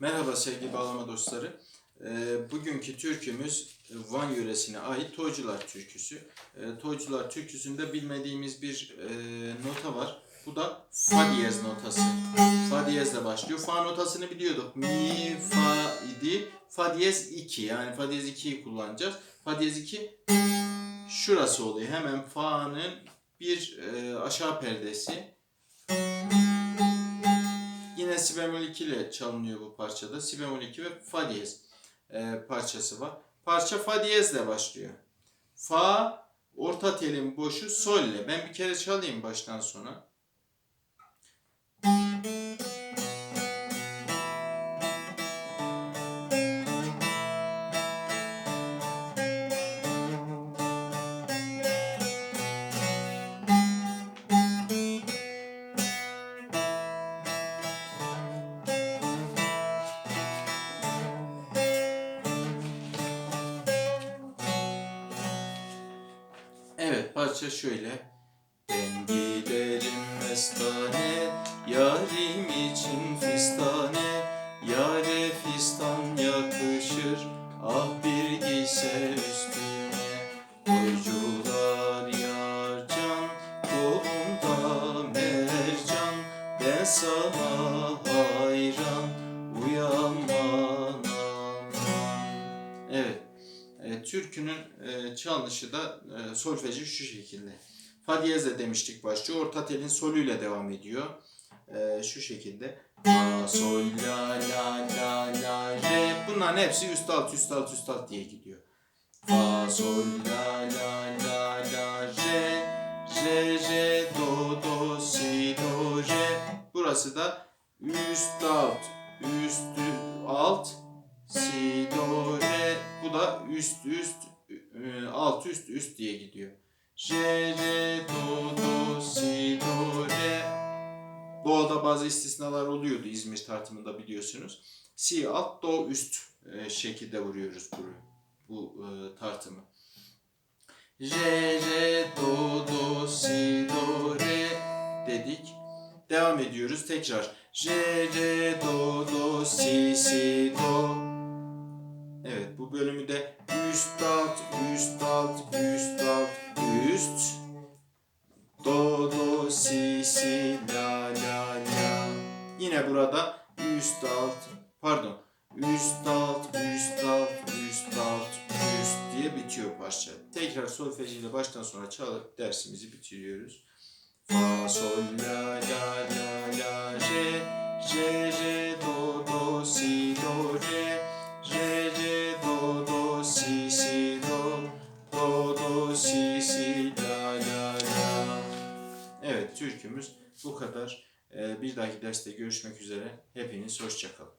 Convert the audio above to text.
Merhaba sevgili bağlama dostları. Ee, bugünkü türkümüz Van yöresine ait Toycular türküsü. Ee, Toycular türküsünde bilmediğimiz bir e, nota var. Bu da fa diyez notası. Fa diyezle başlıyor. Fa notasını biliyorduk. Mi, fa idi. Fa diyez 2 yani fa diyez 2'yi kullanacağız. Fa diyez 2 şurası oluyor. Hemen fa'nın bir e, aşağı perdesi. Yine si bemol 2 ile çalınıyor bu parçada. Si bemol 2 ve fa diyez e, parçası var. Parça fa diyezle başlıyor. Fa orta telin boşu sol ile. Ben bir kere çalayım baştan sona. Evet parça şöyle. Ben giderim mestane, yarim için fistane, yare fistan yakışır, ah bir giyse üstüne. Koycular yarcan, kolumda mercan, ben sana hayran, uyanman türkünün e, çalınışı da e, solfeji şu şekilde. Fa diyezle demiştik başlıyor. Orta telin solüyle devam ediyor. E, şu şekilde. Fa, sol, la, la, la, la, re. Bunların hepsi üst alt, üst alt, üst alt diye gidiyor. Fa, sol, la, la, la, la, re. Re, re, do, do, si, do, re. Burası da üst, alt, üst, alt, si, do, üst, üst, e, alt, üst, üst diye gidiyor. Re, re, do, do, si, do, re. Do'da bazı istisnalar oluyordu İzmir tartımında biliyorsunuz. Si alt, do üst e, şekilde vuruyoruz bu, bu e, tartımı. Re, re, do, do, si, do, re dedik. Devam ediyoruz tekrar. Re, re, do, do, si, si, do. Evet bu bölümü de si, si, la, la, la. Yine burada üst alt, pardon. Üst alt, üst alt, üst alt, üst diye bitiyor parça. Tekrar solfejiyle baştan sona çalıp dersimizi bitiriyoruz. Fa, sol, la, la, la, la, re, re, do, Türkümüz bu kadar. Bir dahaki derste görüşmek üzere. Hepiniz hoşçakalın.